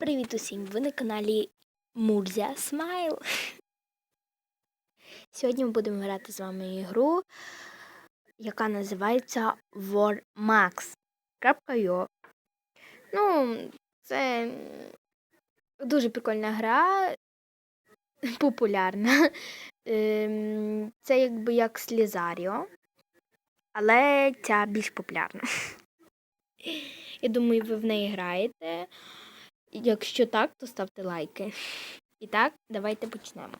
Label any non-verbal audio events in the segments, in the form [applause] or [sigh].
Привіт усім! Ви на каналі Мурзя Смайл. Сьогодні ми будемо грати з вами ігру, яка називається War Max. .io. Ну, це дуже прикольна гра, популярна. Ем, Це якби як Слізаріо, але ця більш популярна. Я думаю, ви в неї граєте. Якщо так, то ставте лайки. І так, давайте почнемо.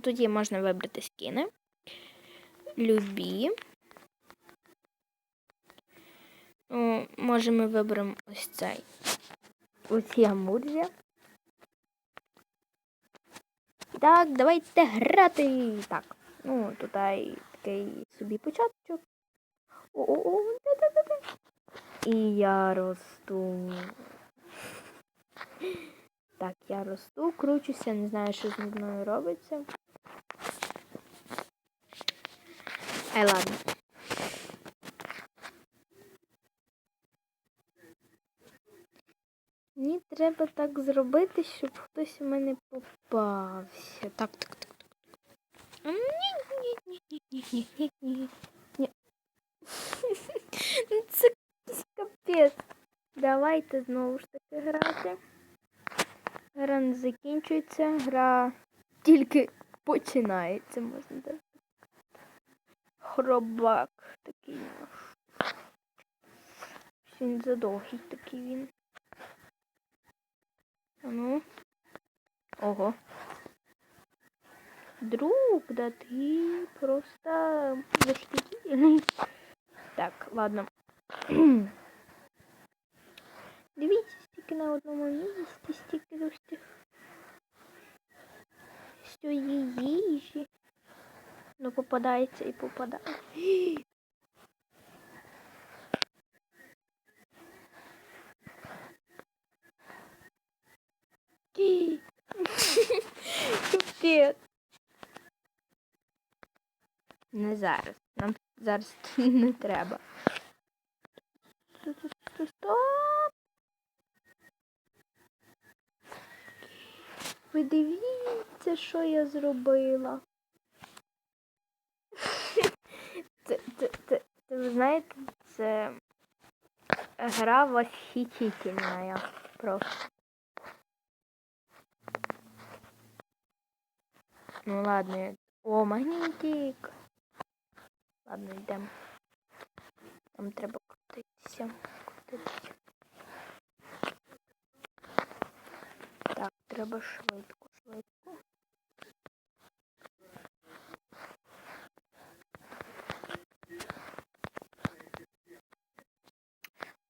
Тут є можна вибрати скини. Любі. О, може ми виберемо ось цей. Ось я Мурзя. Так, давайте грати. Так, ну, тут такий собі початок. О-о-о. І я росту. Так, я росту, кручуся, не знаю, що з мною робиться. Ай, ладно. Мені треба так зробити, щоб хтось у мене попався. Так, так, так, так. Ні, ні, ні, ні, ні, ні, ні, ні. Ну, [laughs] Це капець. Давайте знову ж таки грати. Гра не закінчується, гра тільки починається, можна так. Хробак такий. наш. Він задовгий такий він. А ну. Ого. Друг, да ти просто заштикільний. Так, ладно. [clears throat] Дивіться, стільки на одному місці, стільки всіх. Що їжі. Ну, попадається і попадає. Капець. Не зараз. Нам зараз [laughs] не треба. Стоп! Ви дивіться, що я зробила. [laughs] Це, це, це, це ви знаєте, це гра восхитительная просто. Ну ладно. О, магнітик. Ладно, йдемо. Там треба крутитися. Крутитися. Треба швидко, швидко.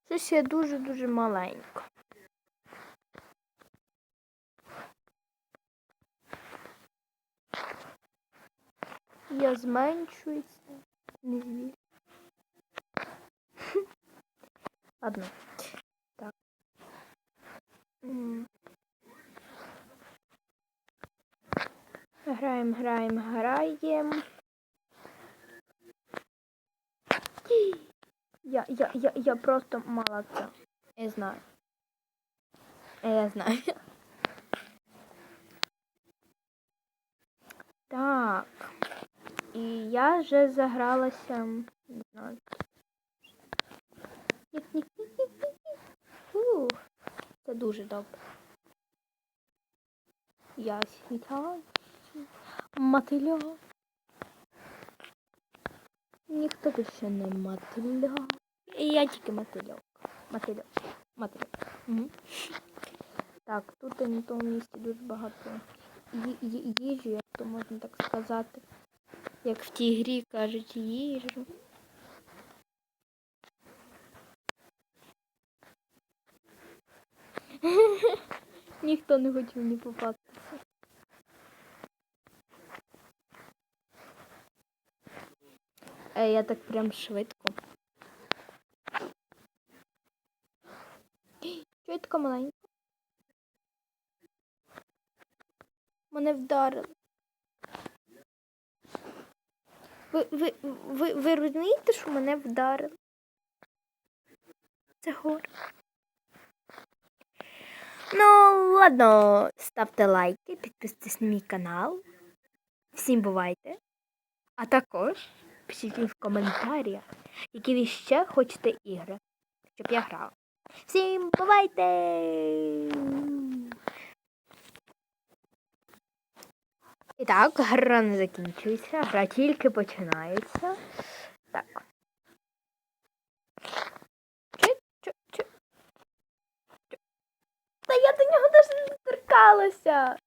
Щось я дуже-дуже маленько. Я зменшуюся. Не вірю. Ладно. [laughs] Граємо, граємо, граємо. Я, я, я, я просто молодця. Я знаю. Я знаю. Так. І я вже загралася. Не знаю. Фух, це дуже добре. Я світаю. Мотиля. Ніхто більше не мотиля. І я тільки мотильок. Мотильок. Мотильок. Угу. Так, тут на тому місці дуже багато їжі, як то можна так сказати. Як в тій грі кажуть їжу. [laughs] Ніхто не хотів мені попастися. Я так прям швидко. [gasps] Чого маленька? Мене вдарили. Ви, ви, ви, ви розумієте, що мене вдарили? Це горе. Ну, ладно, ставте лайки, підписуйтесь на мій канал. Всім бувайте. А також пишіть мені в коментарях, які ви ще хочете ігри, щоб я грала. Всім бувайте! І так, гра не закінчується, гра тільки починається. Так. Чи, чи. Чи. Та я до нього навіть не торкалася.